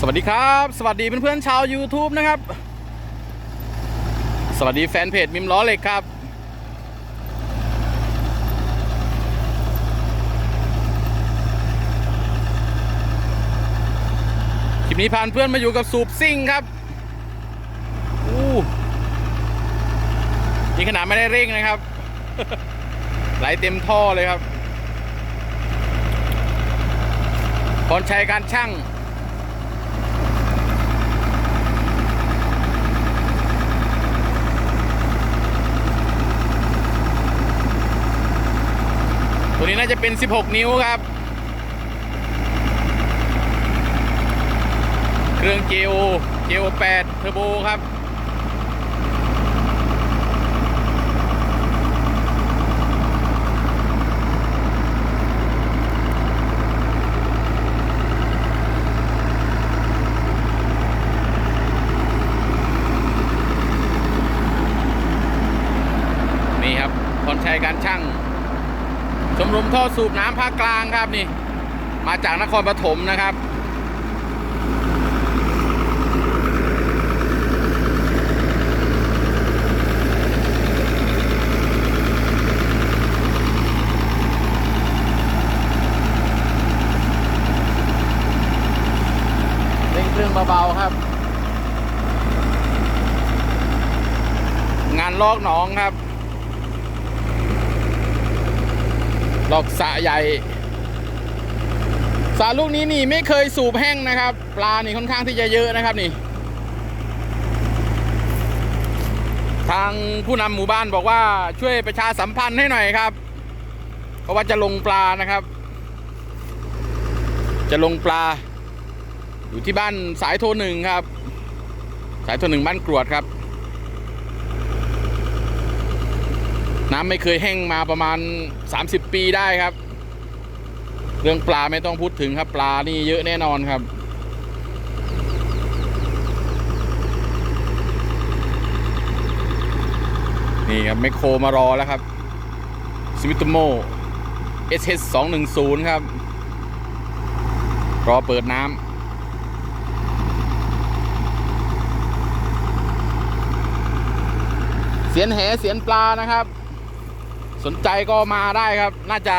สวัสดีครับ สวัสดีเพื่อนๆชาว YouTube นะครับ สวัสดีแฟนเพจมิมล้อเหล็กครับ คลิปนี้พานเพื่อนมาอยู่กับสูบซิ่งครับอู้นี่ขนาดไม่ได้เร่งนะครับ ไหลเต็มท่อเลยครับพรชัยการช่าง ตัวนี้น่าจะเป็น 16 นิ้วครับ เครื่อง JO JO 8 Turbo ครับ นี่ครับพรชัยการช่าง ชมรมท่อสูบน้ำภาคกลางครับนี่ มาจากนครปฐมนะครับเร่งเครื่องเบาๆครับ งานลอกหนองครับ ลอกสะใหญ่สระลูกนี้นี่ไม่เคยสูบแห้งนะครับ ปลานี่ค่อนข้างที่จะเยอะนะครับนี่ ทางผู้นำหมู่บ้านบอกว่าช่วยประชาสัมพันธ์ให้หน่อยครับ เพราะว่าจะลงปลานะครับ จะลงปลา อยู่ที่บ้านสายโทรหนึ่งครับ สายโทรหนึ่งบ้านกรวดครับ น้ำไม่เคยแห้งมาประมาณ 30 ปีได้ครับ เรื่องปลาไม่ต้องพูดถึงครับ ปลานี่เยอะแน่นอนครับ นี่ครับไมคโครมารอแล้วครับสวิตโม SS 2 1 0ครับ รอเปิดน้ำเสียนแหเสียนปลานะครับ สนใจก็มาได้ครับ น่าจะ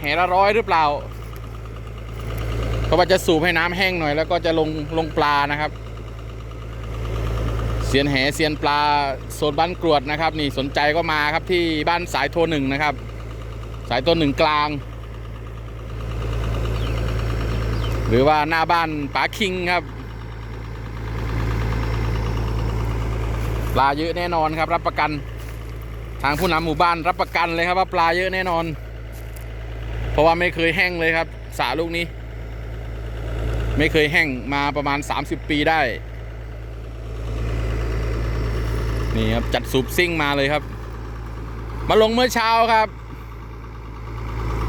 แหละร้อยหรือเปล่าเพราะว่าจะสูบให้น้ำแห้งหน่อย แล้วก็จะลงลงปลานะครับ เสียนแหเสียนปลาโซนบ้านกรวดนะครับ นี่สนใจก็มาครับที่บ้านสายโทรหนึ่งนะครับ สายโทรหนึ่งกลาง หรือว่าหน้าบ้านป๋าคิงครับ ปลาเยอะแน่นอนครับรับประกัน ทางผู้นำหมู่บ้านรับประกันเลยครับว่าปลาเยอะแน่นอน เพราะว่าไม่เคยแห้งเลยครับสระลูกนี้ ไม่เคยแห้งมาประมาณ 30 ปีได้ นี่ครับจัดสูบซิ่งมาเลยครับ มาลงเมื่อเช้าครับ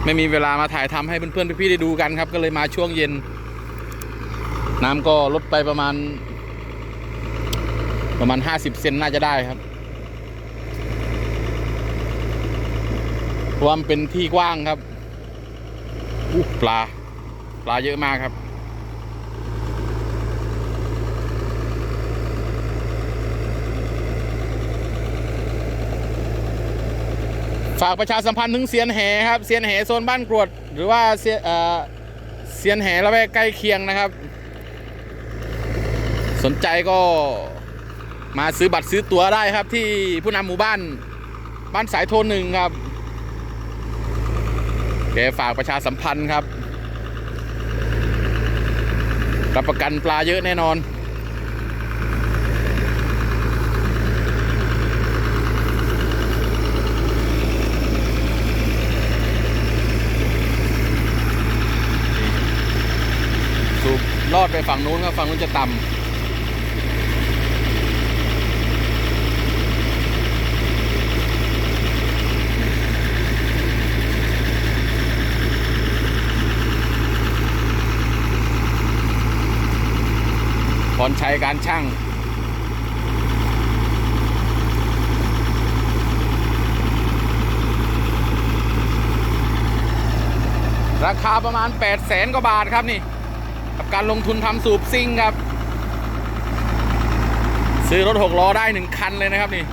ไม่มีเวลามาถ่ายทำให้เพื่อนๆพี่ๆได้ดูกันครับ ก็เลยมาช่วงเย็น น้ำก็ลดไปประมาณ ประมาณ 50 เซนน่าจะได้ครับ เพ รวมเป็นที่กว้างครับอู้ปลา ปลาเยอะมากครับ ฝากประชาสัมพันธ์ถึงเซียนแหครับเซียนแหโซนบ้านกรวด หรือว่าเซียเอ่อเซียนแหละแวกใกล้เคียงนะครับ สนใจก็มาซื้อบัตรซื้อตั๋วได้ครับที่ผู้นำหมู่บ้านบ้านสายโทนหนึ่งครับ แกฝากประชาสัมพันธ์ครับ รับประกันปลาเยอะแน่นอน สูบลอดไปฝั่งนู้นครับฝั่งนู้นจะต่ำ รชัยการช่างราคาประมาณ 8 0 0แสนกว่าบาทครับนี่ กับการลงทุนทำสูบซิ่งครับ ซื้อรถหกล้อได้หนึ่งคันเลยนะครับนี่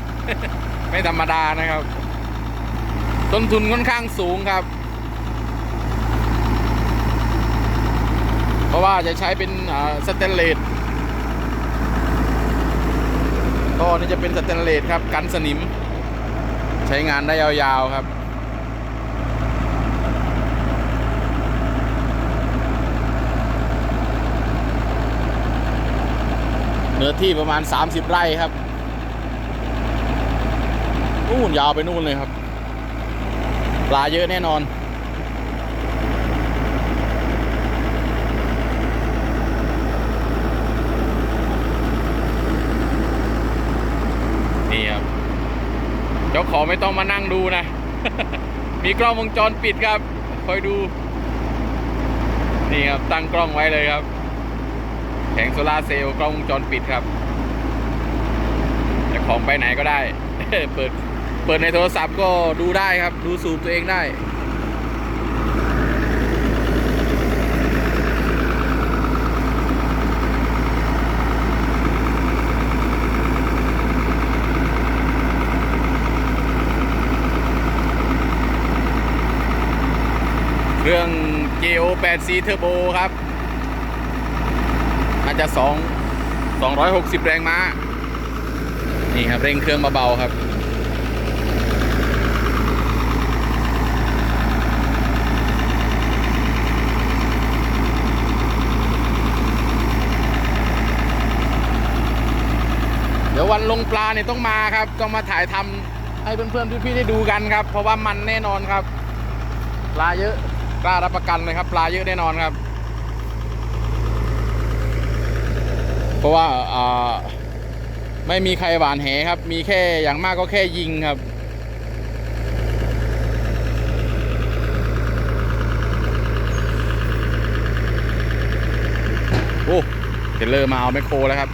ไม่ธรรมดานะครับ ต้นทุนค่อนข้างสูงครับ เพราะว่าจะใช้เป็นสเตนเลส ท่อนี่จะเป็นสเตนเลสครับ กันสนิม ใช้งานได้ยาวๆครับเนื้อที่ประมาณ 30 ไร่ครับนู่นยาวไปนู่นเลยครับ ปลาเยอะแน่นอนครับ เจ้าของไม่ต้องมานั่งดูนะ มีกล้องวงจรปิดครับ คอยดู นี่ครับ ตั้งกล้องไว้เลยครับ แผงโซลาเซลล์กล้องวงจรปิดครับจะของไปไหนก็ได้ เปิด เปิดในโทรศัพท์ก็ดูได้ครับ ดูสูบตัวเองได้ เครื่อง GO 8 C Turbo ครับ อาจจะ 2 260 แรงม้า นี่ครับ เร่งเครื่องเบาๆครับ เดี๋ยววันลงปลาเนี่ยต้องมาครับ ต้องมาถ่ายทำให้เพื่อนๆ พี่ๆ ได้ดูกันครับ เพราะว่ามันแน่นอนครับ ปลาเยอะ กล้ารับประกันเลยครับ ปลาเยอะแน่นอนครับ เพราะว่าไม่มีใครหวานแหครับ มีแค่อย่างมากก็แค่ยิงครับโอ้เทรลเลอร์มาเอาแมคโครแล้วครับ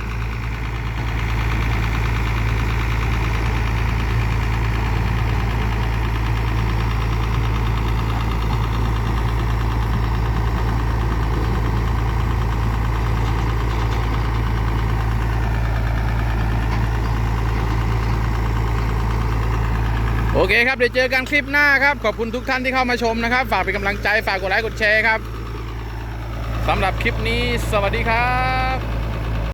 อเคครับ เดี๋ยวเจอกันคลิปหน้าครับ ขอบคุณทุกท่านที่เข้ามาชมนะครับ ฝากเป็นกำลังใจ ฝากกดไลค์ กดแชร์ครับสำหรับคลิปนี้ สวัสดีครับ